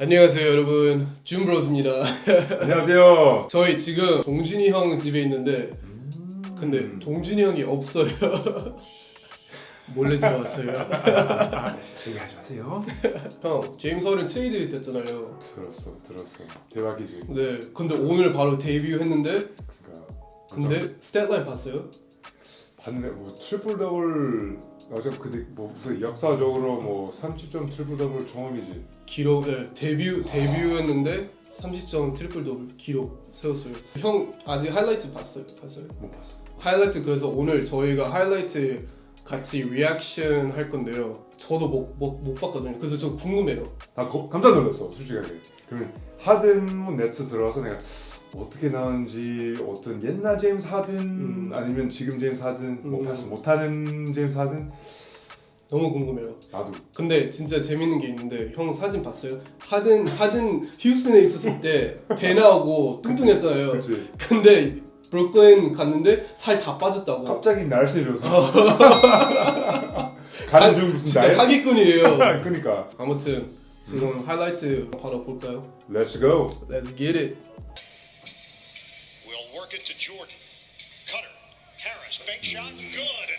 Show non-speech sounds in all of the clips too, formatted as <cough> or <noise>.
안녕하세요 여러분 준브로스입니다 <laughs> 안녕하세요. 저희 지금 동준이 형 집에 있는데 근데 동준이 형이 없어요 <laughs> 몰래 들어왔어요 <laughs> 얘기하지 마세요. 형 제임스 허든 트레이드 됐잖아요 들었어, 들었어. 대박이지. 네 근데 오늘 바로 데뷔했는데 그러니까 근데 스탯라인 봤어요? 봤네. 뭐 트리플 더블 어제 근데 뭐 무슨 역사적으로 뭐 30점 트리플 더블 경험이지. 기록 네, 데뷔 데뷔했는데 30점 트리플 더블 기록 세웠어요 형 아직 하이라이트 봤어요? 봤어요? 못 봤어. 하이라이트 그래서 오늘 저희가 하이라이트 같이 리액션 할 건데요. 저도 못, 못, 못 봤거든요. 그래서 좀 궁금해요. 나 거, 깜짝 놀랐어, 솔직하게. 그러면 하든 네츠 들어와서 내가 어떻게 나오는지 어떤 옛날 제임스 하든 음. 아니면 지금 제임스 하든 뭐 음. 패스 못하는 제임스 하든 너무 궁금해요. 나도 근데 진짜 재밌는 게 있는데 형 사진 봤어요? 하든 하든 휴스턴에 있었을 때 배 나오고 뚱뚱했잖아요. 그렇지. 근데 브루클린 갔는데 살 다 빠졌다고. 갑자기 날씬해졌어. 가는 중 무슨 진짜 날? 사기꾼이에요. <laughs> 그러니까. 아무튼 지금 하이라이트 바로 볼까요? Let's go. Let's get it. We'll work it to Jordan. Cutter. Harris. Fake shot. Good.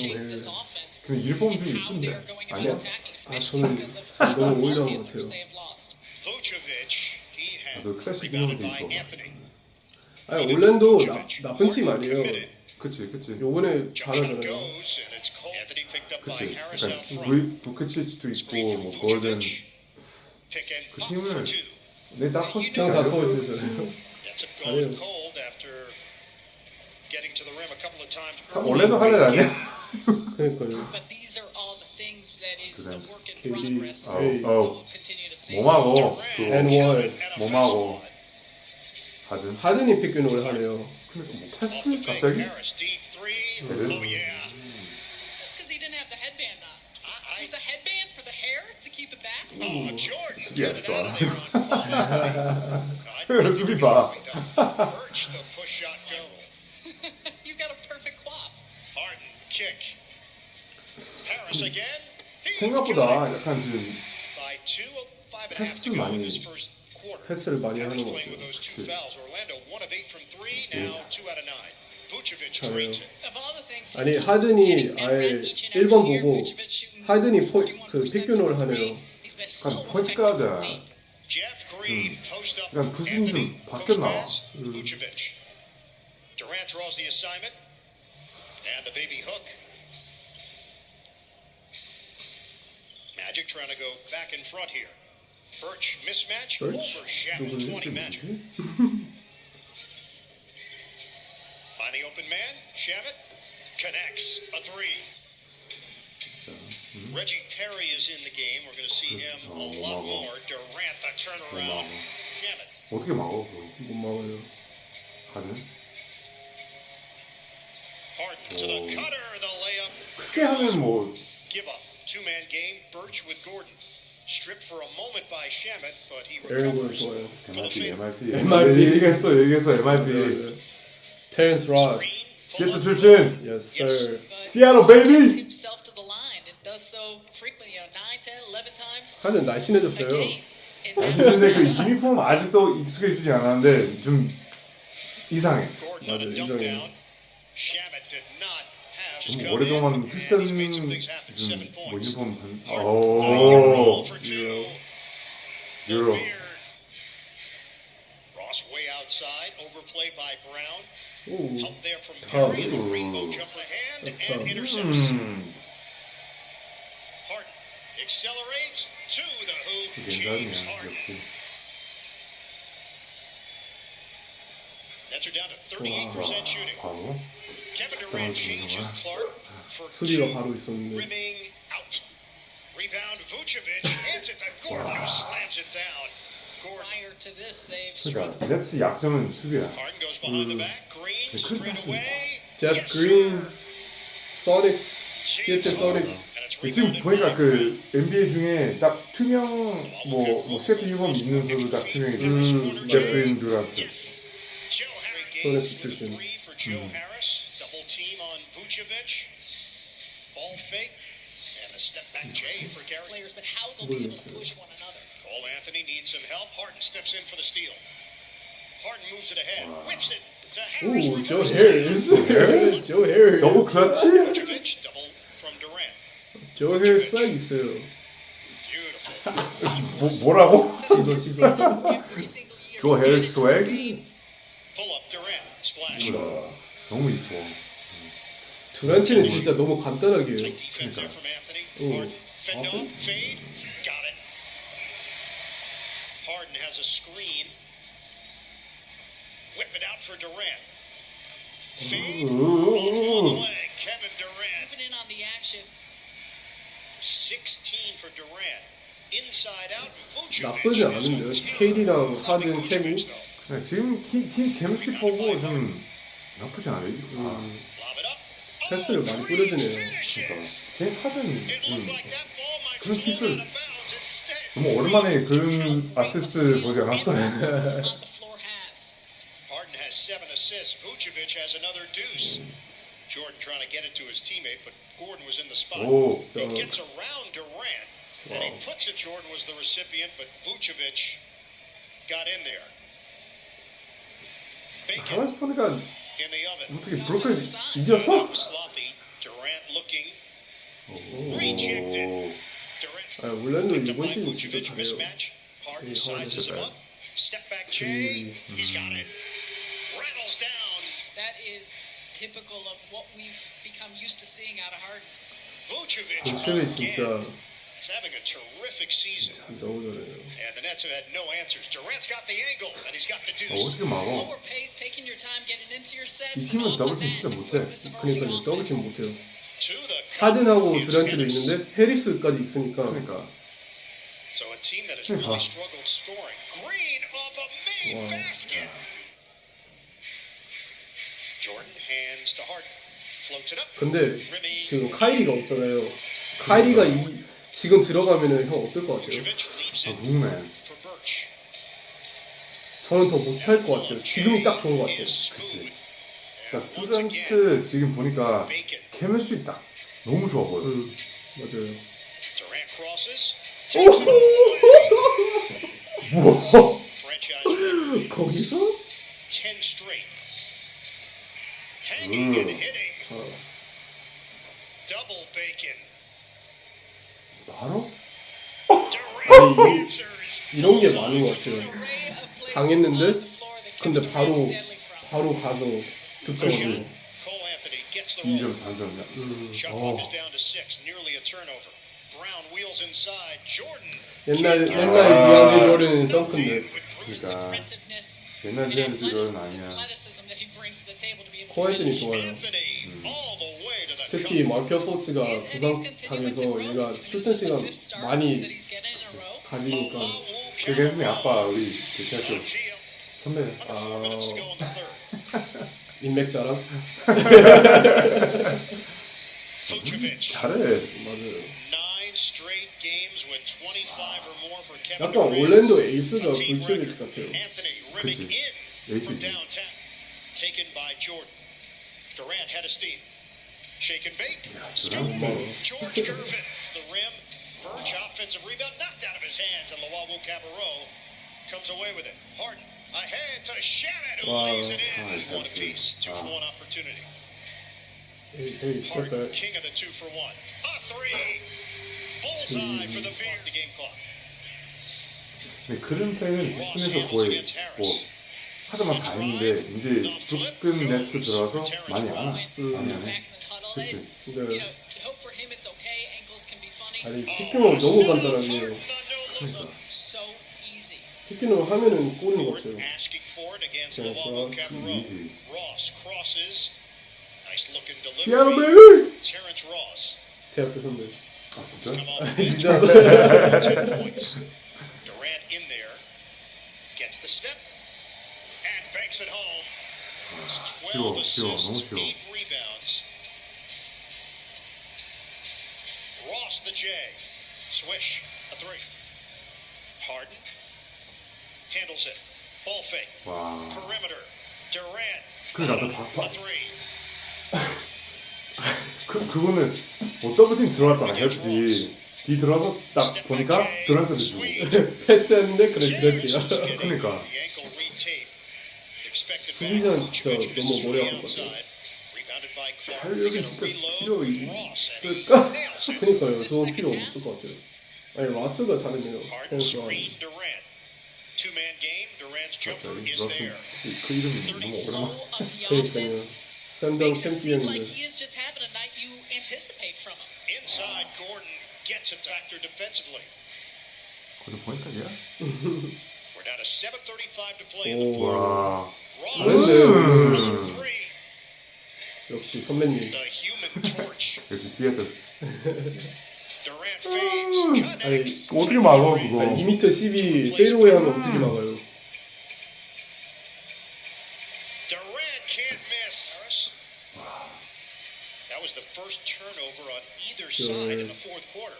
Offense 그 일본 좀 how 이쁜데 아니야? 아, 저는 how 너무 올려온 것 같아요. 나도 클래식 있고. Anthony. 아니 올랜도 나, 나쁜 팀 아니에요. 그치 그치. 요번에 잘하잖아요. 그치. 그러니까 front. 부이 부크치치도 있고 뭐 골든 그 팀을. 내딱 형다커 있어요. 원래도 하는 애 아니야? 그러니까요. But these are all the things that is 그래. the work in KD. progress. 어, Hey. that 어 we'll continue to see. 몸하고 Durant, 그 And one. and a 몸하고. fast one. 가든 하든이 피크놀 하네요. 그러니까 뭐 Off 패스 the fake, 갑자기 Harris deep three. It is. Oh yeah. That's because he didn't have the headband on. I, Is the headband for the hair to keep it back? Oh, Jordan, 수비 get it 좋아. out of there on quality. <laughs> <laughs> 수비 봐. Birch, <laughs> the push shot 생각보다 약간 half 패스 많이. 패스를 많이 하는 것 같아요. the things 아니, 하든이 아예 at each and every 1번 year, 보고 하든이 포, 41%그 from 하네요. 약간 post up. 약간 부심이 좀 바뀌었나? post And the baby hook. Magic trying to go back in front here. Birch mismatch Birch? over Shannon. 누구지? 20 Magic. <laughs> Find the open man. Shabbat connects a three. Reggie Perry is in the game. We're going to see him a lot more. Durant the turnaround. Shabbat. 어떻게 막어 그거 못 막아요. 가든 Harden To the Oh. cutter. The layup. 크게 하면 뭐 Give up. Two-man game. Birch with Gordon. Stripped for a moment by Shamit, but he 에런 걸 recovers. 좋아요. For the MRP fade. MRP MRP. 얘기했어 얘기했어 MRP 테렌스 로스. Screen. Pull 시애틀 up. 출신 Yes sir. But Seattle, he baby! puts himself to the line and does so frequently, you know, 9, 10, 11 times 하든 a 날씬해졌어요. game. And 근데 그 유니폼 아직도 익숙해지지 않았는데 좀 이상해 Gordon on a 맞아요, dunk 이정현. down. 좀 come 오랫동안 in, 휴스턴 and he's made some things happen. Seven 좀뭐 points. 유니폼 Harden, 반- another roll 오 for two. The 유로 beard. Ross way outside, overplay by Brown. 오. Help there from Tough. Perry. The rainbow jumper hand That's and tough. intercepts. 음 Harden accelerates to the hoop. 괜찮냐 James Harden. For 수비가. 바로 있었는데. 그러니까. 넷스 약점은 수비야 그. 제프 그린, James 시애틀 it's 지금 보니까 그 NBA 중에 딱 투명 뭐, 뭐 시애틀 유니폼 입는 선수 딱 투명이죠 음, 제프린 두란트 Yes. Joe Harris So that's gains for the interesting. three for Joe Harris. Double team on Vucevic. Ball fake. And a step back J for Gary. players, but how they'll be able to push one another. some help. Harden steps in for the steal. Harden moves it ahead, whips it to 오, Harris. 조 reverse 해리스. 조 해리스. 더블 클러치? Vucevic, double from Durant. 조 해리스 slag 있어요. Beautiful. 뭐, 뭐라고? 지도 지도. Every single year. 조 해리스 스웩? Pull up Durant. Splash. 너무 이뻐. 두란티는 진짜 너무 간단하게 해요. Tight defense there from Anthony. Ooh. Harden. Fend off. Offense? Fade. Got it. Harden has a screen. Whip it out for Durant. Fade. Off on the leg. Kevin Durant. Moving in on the action. 16 for Durant. Inside out. Vucevic 나쁘지. KD랑 Stopping 하든 케미. 네, 지금 팀, 팀 케미스트리 보고 좀 나쁘지 않아요. 아, 음. 패스를 Oh, 많이 뿌려주네요. 그러니까 that ball might 그런 기술 너무 오랜만에 그런 아시스트 보지 않았어요. Jordan trying to get it to his teammate, but Gordon was in the spot. 오, He gets around Durant, and he puts it. Jordan was the recipient, but Vucevic got in there. Bacon 가만히 보니까 in the oven. 어떻게 브로클 That 이겼어? was sloppy. Durant looking. 오. Rejected. Durant 아, 올랜도 picked up 이번 by 시즌 진짜 Vucevic 잘해요. mismatch. Harden 이 sizes him Harden up. Step back Jay. 음. He's got it. Rattles down. That is typical of what we've become used to seeing out of Harden. Vucevic 도체를 again. 진짜 He's having a terrific season. 너무 잘해요. And the Nets have had no answers. Durant's got the angle, and he's got the 어, deuce. 어떻게 막어? Slower pace, taking your time, getting into your sets. 이 팀은 더블팀 진짜 못해. quickness of early 그러니까 더블팀. 못해요. To the cup 하든하고 Dennis. 있는데 페리스까지 있으니까 그러니까 So a team that has 그러니까. really struggled scoring. Green off a made Wow. basket. Jordan hands to Harden. Floats it up. 근데 지금 카이리가 없잖아요. 카이리가 이, 지금 들어가면은 형 어떨 것 같아요? 아, Birch. 저는 더 못할 것 같아요. 지금이 딱 좋은 것 같아요. Once again, 뚜란트 지금 보니까. 케미스트리 딱 너무 좋아 보여. 음, 맞아요. Record. 거기서 10 straight. 로? Durant 아니, 이-. 이런 게 많은 것 같아요. 당했는데 근데 바로. 바로 가서 the 2점 roll. 4점이야. 음, Oh. Jordan. 옛날 옛날. 디안지 조르는 덩크인데 그러니까 옛날 그건 athletic- 아니야. finish. 좋아요. Anthony 특히. 마이클 continuing 부상당해서. 얘가 출전 시간 많이. 가지니까 그게 혜승이 아빠 우리 그 대학교. 선배. Third. 인맥 자랑 Vucevic. 잘해. 맞아요. Nine straight games with 25 or more for Kevin 약간. 올랜도 에이스가 불체비치 record. 같아요. 그치. 에이스지. Shake and bake. Scoop. Durant. George Gervin. The rim. Birch offensive rebound knocked out of his hands. And Lawawu Cabarro comes away with it. Harden ahead to Shannon who Wow. lays it in. Ah, One that's apiece. it. Two for Ah. one opportunity. 에이, 에이 Harden, 스텝백. king of the two for one. A three. Bullseye for the beer. The game clock. 근데 그런 플레이는 Ross 휴스턴에서 handles 거의 against 뭐 Harris. 하자만 다 했는데 이제 조금 넥스 들어와서 많이 안 하. 음. 많이 안 Back 해. In the huddle. 그치. And, 근데 you know, hope for him it's okay. Ankles can be funny. 아니 Oh, 피킹을 너무 Harden, 간단하게 the no-look. Look so easy. 피킹을 하면은 골인 것 Gordon 같아요. asking for it against Yes, Lawawu Ross. Cabarro. Easy. Ross crosses. Nice looking 시아로 delivery. 베이비. Terrence Ross. 대학교 선배. 아 진짜? Come off the bench. 진짜 10 points. Durant in there. Gets the step. And banks it home. It's 12 쉬워, 쉬워, 너무 assists, 쉬워. Ross the J. Swish. A three. Harden. Handles it. Ball fake. 와. Perimeter. Durant. 그러니까 나 봐- A 봐- three. <laughs> 그 그거는 뭐 더블팀 들어왔잖아. 해야지. 뒤 들어서 딱 보니까 드란트도 주고 <laughs> 패스했는데 그래 드랬지야. <laughs> 그러니까. 수비자는 진짜 너무 머리 아플 것 같아 요. 활력이 진짜 필요 있을까? 그러니까요. 저 필요 없을 것 같아요. 아니 라스가 잘했네요. Two-man game. Durant's jumper is 러스 there. 그 이름이 너무 오랜만 the 그러니까요. 샌덤 like 챔피언인데. he is just having a night you anticipate from him. Inside, Gordon gets it back there defensively. 그걸 보니까 얘 We're down to 7:35 to play in the 오. fourth. 와 음. three. 역시 선배님. The human torch. 역시 시애틀 connects. 어떻게 막아 그거 아니 2m 12 페이로웨이 하면 어떻게 막아요? Durant can't miss. That was the first turnover on either side in the fourth quarter.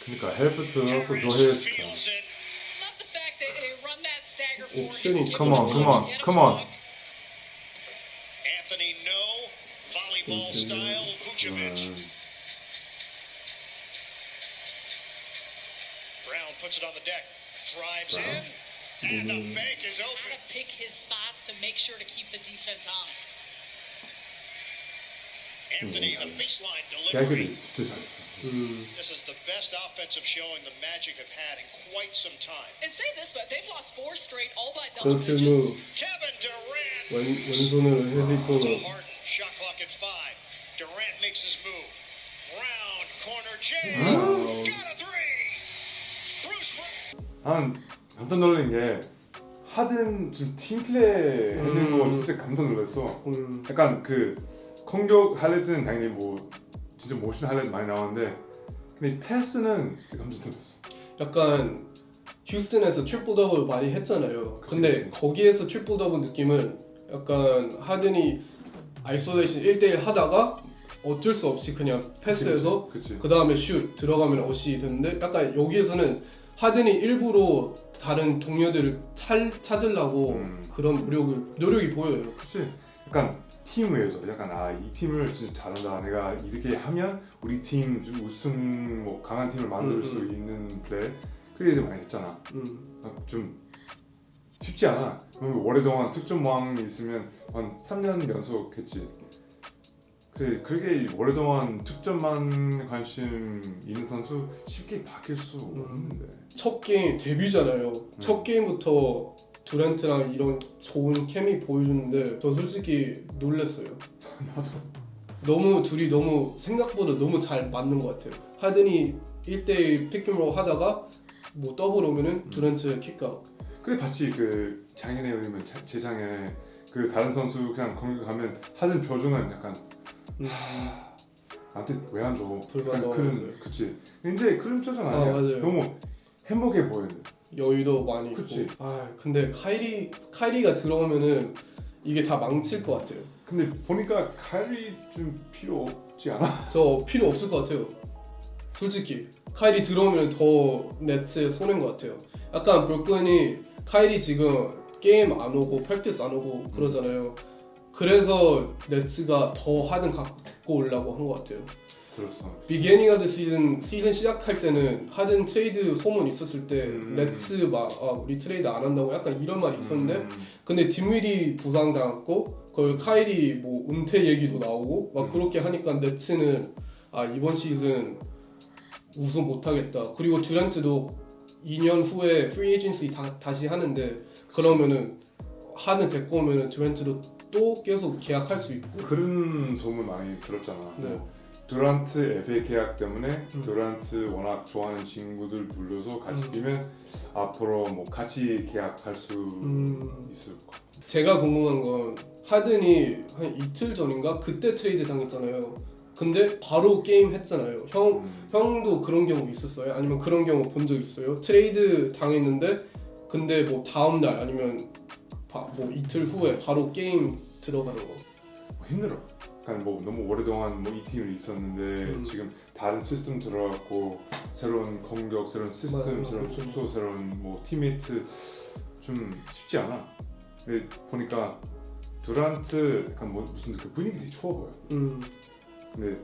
그러니까 헬프 들어서 더 Harris 해 feels it. Love the fact that they run that stagger for 옵션이 him a on, Style, Vucevic. Brown puts it on the deck, drives Brown. in, and mm -hmm. the bank is open. Got to pick his spots to make sure to keep the defense honest. Anthony, the baseline delivery. Mm-hmm. This is the best offensive showing the Magic have had in quite some time. And say this, but they've lost four straight, all by double digits. Kevin Durant. When, when is one of his equal? Shot clock at five. Durant makes his move. Brown, corner jam. Got a three. Bruce Brown. 난 깜짝 놀란 게 하든 지금 팀플레이 거 음. 진짜 깜짝 놀랐어 음, 약간 그 공격 하이라이트는 당연히 뭐 진짜 모션 하이라이트 많이 나오는데 근데 패스는 진짜 깜짝 놀랐어 약간 휴스턴에서 트리플 더블 많이 했잖아요. 근데 그치. 거기에서 트리플 더블 느낌은 약간 하든이 아이솔레이션 1대1 하다가 어쩔 수 없이 그냥 패스해서 그치 그 다음에 슛 들어가면 어시 되는데 약간 여기에서는 하든이 일부러 다른 동료들을 찾, 찾으려고 음. 그런 노력을 노력이 보여요. 그치 약간 팀 위해서 약간 아 이 팀을 진짜 잘한다 내가 이렇게 하면 우리 팀 좀 우승 뭐 강한 팀을 만들 음, 수 음. 있는 플레이 그게 이제 많이 했잖아 음, 아, 좀 쉽지 않아 그럼 오랫동안 득점왕이 있으면 한 3년 연속 했지 그래 그게 오랫동안 득점만 관심 있는 선수 쉽게 바뀔 수 없는데 첫 게임 데뷔잖아요. 첫 게임부터 두란트랑 이런 좋은 케미 보여주는데 저 솔직히 놀랐어요. <laughs> 나도 너무 둘이 너무 생각보다 너무 잘 맞는 것 같아요. 하든이 1대1 픽앤롤 하다가 뭐 더블 오면은 두란트 킥아웃. 그래 봤지 그 작년에 아니면 자- 재작년에 그 다른 선수 그냥 공격하면 하는 표정은 약간 음, 나한테 왜 안 줘? 불만 약간. 그런 그치 근데 그런 표정 아니야 아, 맞아요. 너무 행복해 보이는데 여유도 많이 그치. 있고. 아 근데 카이리 카이리가 들어오면은 이게 다 망칠 것 같아요. 근데 보니까 칼이 좀 필요 없지 않아? <laughs> 저 필요 없을 것 같아요. 솔직히 카이리 들어오면 더 넷의 손해인 것 같아요. 약간 브루클린이 카이리 지금 게임 안 오고 프랙티스 안 오고 그러잖아요. 그래서 넷스가 더 하든 갖고 오려고 한 것 같아요. 들었어 비기닝 오브 시즌 시즌 시작할 때는 하든 트레이드 소문 있었을 때 음. 넷스 막 아, 우리 트레이드 안 한다고 약간 이런 말이 있었는데 음, 근데 딘윌이 부상 당했고 그걸 카일이 뭐 은퇴 얘기도 나오고 막 음. 그렇게 하니까 네츠는 아 이번 시즌 우승 못 하겠다 그리고 듀란트도 2년 후에 프리 에이전시 다, 다시 하는데 그러면은 하든 데리고 오면은 듀란트도 또 계속 계약할 수 있고 그런 소문 많이 들었잖아 네. 뭐 듀란트 FA 계약 때문에 음. 듀란트 워낙 좋아하는 친구들 불러서 같이 음. 뛰면 앞으로 뭐 같이 계약할 수 음, 있을 것 같아 제가 궁금한 건 하든이 한 이틀 전인가 그때 트레이드 당했잖아요 근데 바로 게임 했잖아요 형 음. 형도 그런 경우 있었어요? 아니면 그런 경우 본 적 있어요? 트레이드 당했는데 근데 뭐 다음 날 아니면 바- 뭐 이틀 후에 바로 게임 들어가는 거. 뭐 힘들어. 그러니까 뭐 너무 오랫동안 뭐 이 팀이 있었는데 음. 지금 다른 시스템 들어갔고 새로운 공격, 새로운 시스템, 맞아요. 새로운 그렇죠. 숙소, 새로운 뭐 팀메이트 좀 쉽지 않아. 근데 보니까 두란트 약간 뭐 무슨 그 분위기 되게 좋아 보여. 음, 근데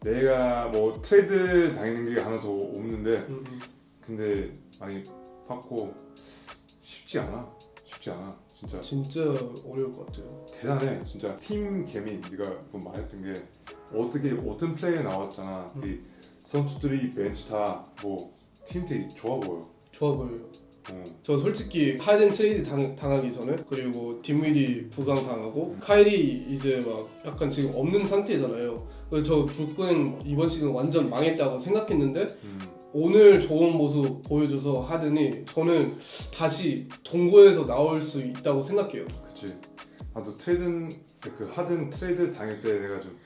내가 뭐 트레이드 당하는 게 하나 더 없는데 음, 음. 근데 많이 받고 쉽지 않아 쉽지 않아 진짜 진짜 어려울 것 같아요. 대단해 진짜 팀 개미 네가 뭐 말했던 게 어떻게 어떤 플레이가 나왔잖아 음. 이 선수들이 벤치 다뭐 팀 되게 좋아 보여 좋아 보여요. 어. 저 솔직히 하이든 트레이드 당, 당하기 전에 그리고 딘위디 부상 당하고 카이리 이제 막 약간 지금 없는 상태잖아요. 그래서 저 브루클린 이번 시즌 완전 망했다고 생각했는데 음. 오늘 좋은 모습 보여줘서 하든이 저는 다시 동고에서 나올 수 있다고 생각해요. 그치 나도 트레이드 그 하든 트레이드 당할 때 내가 좀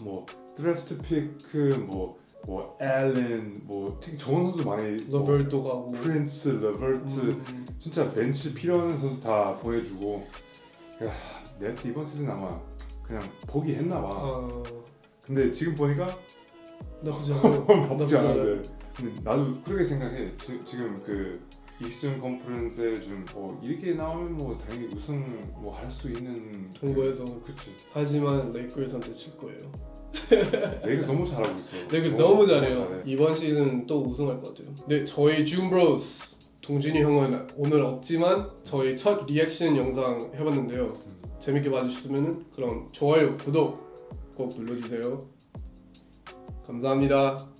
뭐 드래프트 피크 뭐 뭐 앨런 뭐 특히 좋은 선수 많이 뭐 러벨도 가고. 프린스 러버트. 음, 진짜 벤치 필요한 선수 다 보내주고. 야 네스 이번 시즌 아마 그냥 포기했나 봐. 아, 근데 지금 보니까 나쁘지 <laughs> 않아요. 나쁘지. 않은데. 근데 나도 그렇게 생각해. 지, 지금 그 이스턴 컨퍼런스에 좀 어, 이렇게 나오면 뭐 당연히 우승 뭐 할 수 있는 동고에서. 그, 그치. 하지만 레이커스한테 질 거예요. 레이커스 너무 잘하고 있어 레이커스 너무 잘해요. 잘해. 이번 시즌 또 우승할 것 같아요. 네, 저희 줌브로스 동준이 형은 오늘 없지만 저희 첫 리액션 영상 해봤는데요. 재밌게 봐주셨으면 그럼 좋아요, 구독 꼭 눌러주세요. 감사합니다.